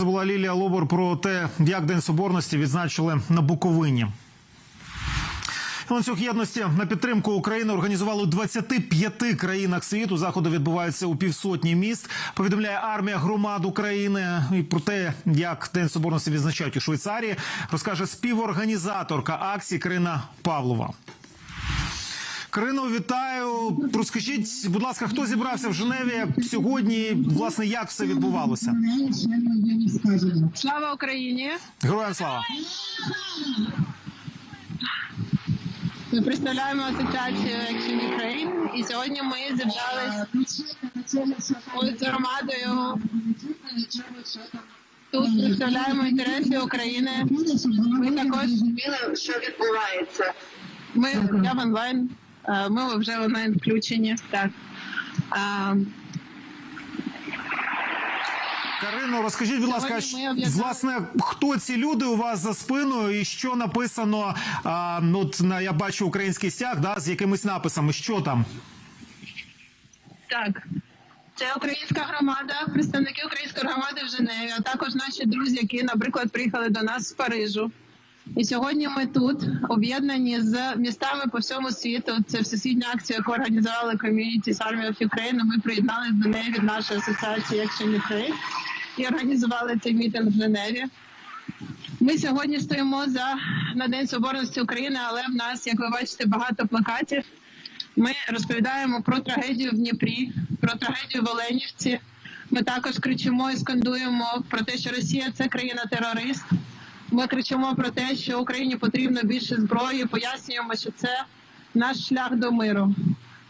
Була Лілія Лобор про те, як День Соборності відзначили на Буковині. Ланцюг єдності на підтримку України організували у 25 країнах світу. Заходи відбуваються у півсотні міст. Повідомляє армія громад України. І про те, як День Соборності відзначають у Швейцарії, розкаже співорганізаторка акції Карина Павлова. Карино, вітаю. Розкажіть, будь ласка, хто зібрався в Женеві сьогодні? Власне, як все відбувалося? Слава Україні! Героям слава! Ми представляємо асоціацію Action Ukraine і сьогодні ми зібрались з громадою. Тут представляємо інтереси України. Ми також розуміли, що відбувається. ми я в онлайн. Е, Ми вже онлайн включені. Так. А, Карино, розкажіть, будь ласка, власне, хто ці люди у вас за спиною, і що написано? А, ну, на я бачу український стяг, да, з якимись написами. Що там? Так. Це українська громада, представники української громади в Женеві, а також наші друзі, які, наприклад, приїхали до нас з Парижу. І сьогодні ми тут об'єднані з містами по всьому світу. Це всесвітня акція, яку організували Communities Army of Ukraine. Ми приєдналися до неї від нашої асоціації Action Ukraine і організували цей мітинг в Женеві. Ми сьогодні стоїмо за на День Соборності України, але в нас, як ви бачите, багато плакатів. Ми розповідаємо про трагедію в Дніпрі, про трагедію в Оленівці. Ми також кричимо і скандуємо про те, що Росія це країна-терорист. Ми кричимо про те, що Україні потрібно більше зброї. Пояснюємо, що це наш шлях до миру.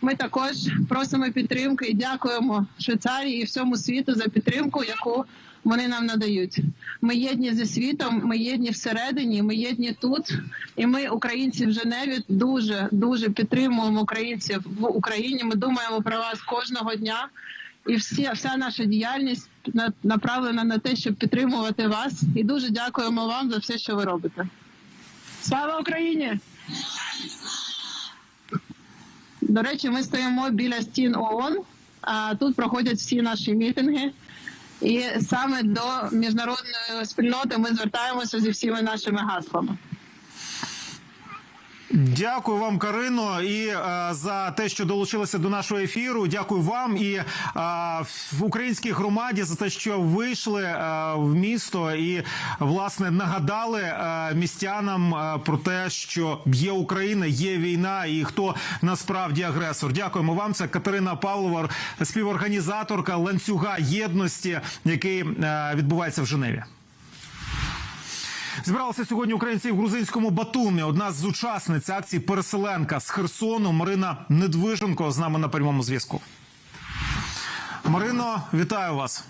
Ми також просимо підтримки і дякуємо Швейцарії і всьому світу за підтримку, яку вони нам надають. Ми єдні зі світом, ми єдні всередині, ми єдні тут. І ми, українці в Женеві, дуже дуже підтримуємо українців в Україні. Ми думаємо про вас кожного дня. І всі, вся наша діяльність на- направлена на те, щоб підтримувати вас. І дуже дякуємо вам за все, що ви робите. Слава Україні! До речі, ми стоїмо біля стін ООН. А тут проходять всі наші мітинги. І саме до міжнародної спільноти ми звертаємося зі всіма нашими гаслами. Дякую вам, Карино, і е, за те, що долучилися до нашого ефіру. Дякую вам і е, в українській громаді за те, що вийшли е, в місто і власне нагадали е, містянам е, про те, що є Україна, є війна, і хто насправді агресор. Дякуємо вам. Це Катерина Павлова, співорганізаторка ланцюга єдності, який е, відбувається в Женеві. Збиралися сьогодні українці в грузинському Батумі. Одна з учасниць акції переселенка з Херсону Марина Недвиженко з нами на прямому зв'язку. Марино, вітаю вас.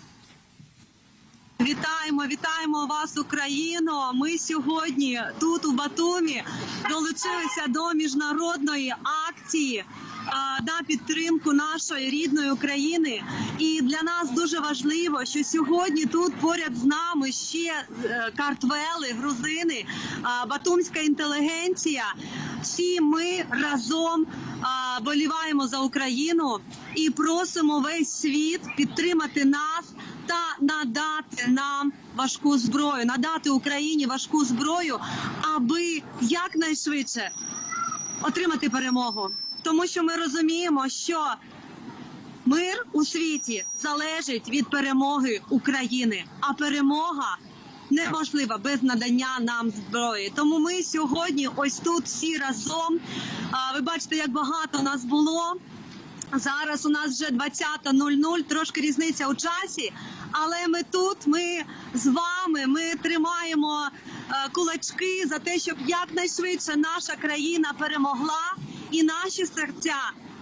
Вітаємо, вітаємо вас, Україно. Ми сьогодні тут у Батумі долучилися до міжнародної акції на підтримку нашої рідної України. І для нас дуже важливо, що сьогодні тут поряд з нами ще е, картвели, грузини, батумська інтелігенція. Всі ми разом боліваємо за Україну і просимо весь світ підтримати нас та надати нам важку зброю, надати Україні важку зброю, аби якнайшвидше отримати перемогу. Тому що ми розуміємо, що мир у світі залежить від перемоги України, а перемога неможлива без надання нам зброї. Тому ми сьогодні, ось тут всі разом. Ви бачите, як багато нас було. Зараз у нас вже 20.00, трошки різниця у часі, але ми тут, ми з вами, ми тримаємо е, кулачки за те, щоб якнайшвидше наша країна перемогла, і наші серця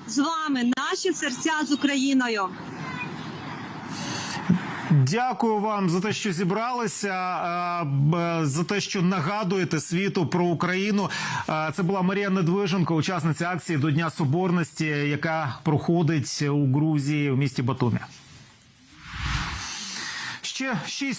з вами, наші серця з Україною. Дякую вам за те, що зібралися, за те, що нагадуєте світу про Україну. Це була Марія Недвиженко, учасниця акції до Дня Соборності, яка проходить у Грузії в місті Батумі. Ще шість.